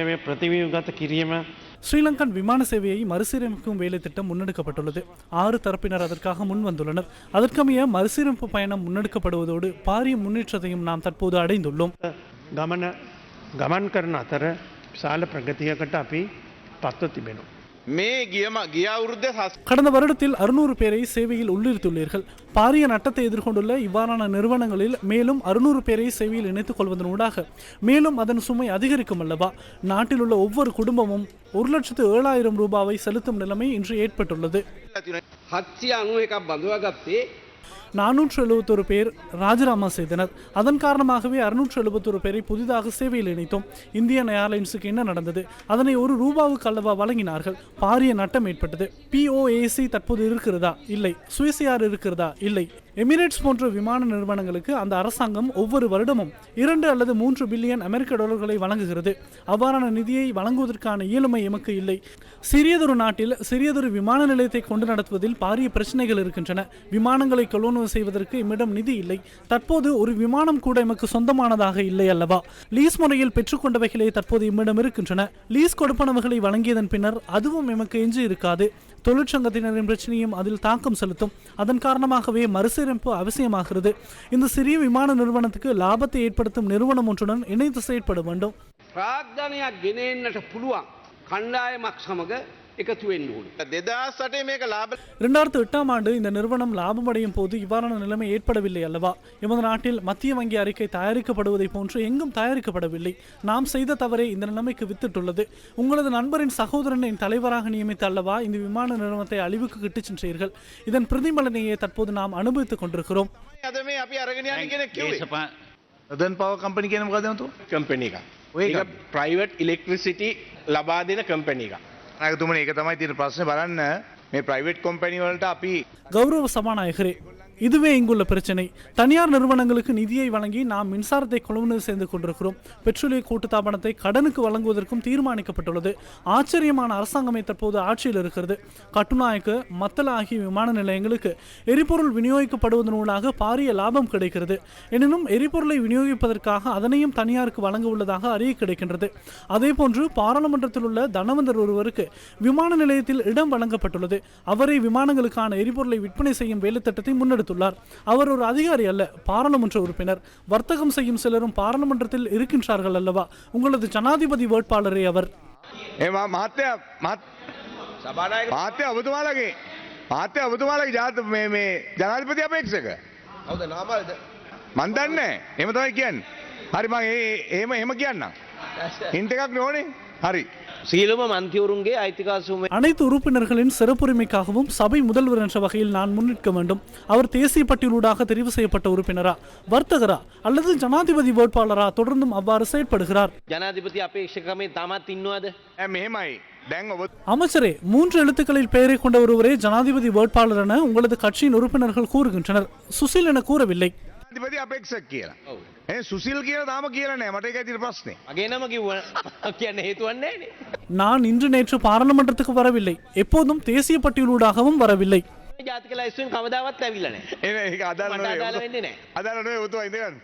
பிரதிவிகత கிரியம ஸ்ரீலங்கன் விமான சேவையை மறுசீரமைக்கும் வேலை திட்டம் முன்னெடுக்கப்பட்டுள்ளது. ஆறு தரப்பினர் அதற்காக முன் வந்துள்ளனர் அதற்கமைய மறுசீரமைப்பு பயணம் முன்னெடுக்கப்படுவதோடு பாரிய முன்னேற்றத்தையும் நாம் தற்போது அடைந்துள்ளோம். கமன கமன் கர்ண அத்தர சால பிரகதியை கட்ட அப்படி பத்தத்தி வேணும் மே கடந்த வருடத்தில் அறுநூறு பேரை சேவையில் உள்ளிருத்துள்ளீர்கள். பாரிய நட்டத்தை எதிர்கொண்டுள்ள இவ்வாறான நிறுவனங்களில் மேலும் அறுநூறு பேரை சேவையில் இணைத்துக் கொள்வதன் ஊடாக மேலும் அதன் சுமை அதிகரிக்கும் அல்லவா? நாட்டில் உள்ள ஒவ்வொரு குடும்பமும் ஒரு லட்சத்து ஏழாயிரம் ரூபாவை செலுத்தும் நிலைமை இன்று ஏற்பட்டுள்ளது. நானூற்று எழுபத்தொரு பேர் ராஜினாமா செய்தனர். அதன் காரணமாகவே அறுநூற்று எழுபத்தொரு பேரை புதிதாக சேவையில் இணைத்தோம். இந்தியன் ஏர்லைன்ஸுக்கு என்ன நடந்தது? அதனை ஒரு ரூபாவுக்கு அல்லவா வழங்கினார்கள். பாரிய நட்டம் ஏற்பட்டது. பிஓஏசி தற்போது இருக்கிறதா? இல்லை. சுயசியார் இருக்கிறதா? இல்லை. எமிரேட்ஸ் போன்ற விமான நிறுவனங்களுக்கு அந்த அரசாங்கம் ஒவ்வொரு வருடமும் இரண்டு அல்லது மூன்று பில்லியன் அமெரிக்க டாலர்களை வழங்குகிறது. அவ்வாறான நிதியை வழங்குவதற்கான இயலுமை எமக்கு இல்லை. சிறியதொரு நாட்டில் சிறியதொரு விமான நிலையத்தை கொண்டு நடத்துவதில் பாரிய பிரச்சனைகள் இருக்கின்றன. விமானங்களை கொள்வனவு செய்வதற்கு எம்மிடம் நிதி இல்லை. தற்போது ஒரு விமானம் கூட எமக்கு சொந்தமானதாக இல்லை அல்லவா? லீஸ் முறையில் பெற்றுக்கொண்டவைகளே தற்போது எம்மிடம் இருக்கின்றன. லீஸ் கொடுப்பனவுகளை வழங்கியதன் பின்னர் அதுவும் எமக்கு எஞ்சி இருக்காது தொழிற்சங்கத்தினரின் பிரச்சனையும் அதில் தாக்கம் செலுத்தும். அதன் காரணமாகவே மறுசீரமைப்பு அவசியமாகிறது. இந்த சிறிய விமான நிறுவனத்துக்கு லாபத்தை ஏற்படுத்தும் நிறுவனம் ஒன்றுடன் இணைந்து செயற்பட வேண்டும். ප්‍රාග්ධනයක් ගෙනෙන්නට පුළුවන් කණ්ඩායමක් සමඟ එකතු වෙන්න ඕන. දෙදස් සටේ මේක ලාබ இரண்டாயிரத்து எட்டாம் ஆண்டு இந்த நிறுவனம் லாபமடையும் போது இவ்வாறான நிலைமை ஏற்படவில்லை அல்லவா எமது நாட்டில் மத்திய வங்கி அறிக்கை தயாரிக்கப்படுவதை போன்று எங்கும் தயாரிக்கப்படவில்லை நாம் செய்த தவறே இந்த நிலைமைக்கு வித்திட்டுள்ளது உங்களது நண்பரின் சகோதரனை தலைவராக நியமித்த அல்லவா இந்த விமான நிறுவனத்தை அழிவுக்கு கிட்டுச் சென்றீர்கள் இதன் பிரதிபலனையே தற்போது நாம் அனுபவித்துக் கொண்டிருக்கிறோம் අද මේ අපි අරගෙන යන කෙනෙක් කිව්වේ. දන් පව කම්පනි කියන මොකදමතු කම්පනි එක ඔය ඒක ප්‍රයිවට් ඉලෙක්ට්‍රිසිටි ලබා දෙන කම්පනි එක නැගතුමන එක තමයි තියෙන ප්‍රශ්න. බලන්න මේ ප්‍රයිවට් කොම්පැනිවලට අපි ගෞරව සමානයහරේ இதுவே இங்குள்ள பிரச்சனை. தனியார் நிறுவனங்களுக்கு நிதியை வழங்கி நாம் மின்சாரத்தை கொள்வனவு செய்து கொண்டிருக்கிறோம். பெட்ரோலிய கூட்டுத்தாபனத்தை கடனுக்கு வழங்குவதற்கும் தீர்மானிக்கப்பட்டுள்ளது. ஆச்சரியமான அரசாங்கமே தற்போது ஆட்சியில் இருக்கிறது. கட்டுநாயக்கு மத்தள ஆகிய விமான நிலையங்களுக்கு எரிபொருள் விநியோகிக்கப்படுவதனூடாக பாரிய லாபம் கிடைக்கிறது. எனினும் எரிபொருளை விநியோகிப்பதற்காக அதனையும் தனியாருக்கு வழங்க உள்ளதாக அறிய கிடைக்கின்றது. அதேபோன்று பாராளுமன்றத்தில் உள்ள தனவந்தர் ஒருவருக்கு விமான நிலையத்தில் இடம் வழங்கப்பட்டுள்ளது. அவரை விமானங்களுக்கான எரிபொருளை விற்பனை செய்யும் வேலைத்திட்டத்தை முன்னெடுத்துள்ளார் அவர் ஒரு அதிகாரி அல்ல பாராளுமன்ற உறுப்பினர் வர்த்தகம் செய்யும் சிலரும் பாராளுமன்றத்தில் இருக்கின்றார்கள் அல்லவா உங்களது ஜனாதிபதி வேட்பாளரே அவர் ඒ මහත්තය මත් මාත්‍ය ඔබතුමාලගේ මාත්‍ය ඔබතුමාලගේ ජාත මේ මේ ජනාධිපති අපේක්ෂක හවද නාමල්ද මන්දන්න එම තමයි කියන්න හරි මං ඒ ඒම එහෙම කියන්න හින්ට එකක් නෝනේ හරි සීලම මන්තිවරුන්ගේ අයිතිකාසුම அனைத்து உறுப்பினர்களின் சிறப்புரிமைக்காகவும் சபை முதல்வர் என்ற வகையில் நான் முன்னிற்க வேண்டும். அவர் தேசிய பட்டியலூடாக தெரிவு செய்யப்பட்ட உறுப்பினரா வர்த்தகரா அல்லது ஜனாதிபதி வேட்பாளரா தொடர்ந்தும் அவ்வாறு செயற்படுகிறார். ஜனாதிபதி அபேட்சகமே தாமா தின்னுவாது? அமைச்சரே மூன்று எழுத்துக்களில் பெயரை கொண்ட ஒருவரே ஜனாதிபதி வேட்பாளர் என உங்களது கட்சியின் உறுப்பினர்கள் கூறுகின்றனர். சுசில் என கூறவில்லை. ජනාධිපති අපේක්ෂක් කියලා ඒ සුසිල් කියල තාම කියල නෑ මට එක ඇතිර ප්‍රශ්නේ මගේ නම කිව්ව කියන්න හේතුවන්නේ නේ. நான் இன்று நேற்று பாராளுமன்றத்துக்கு வரவில்லை எப்போதும் தேசிய பட்டியலூடாகவும் வரவில்லை ජාතික ලයිස්තුවෙන් කවදාවත් ඇවිල්ලන. එ ඒක අදල් මට අදාළ වෙන්නේ නෑ. අදල් නොේ උතුව ඉඳගන්න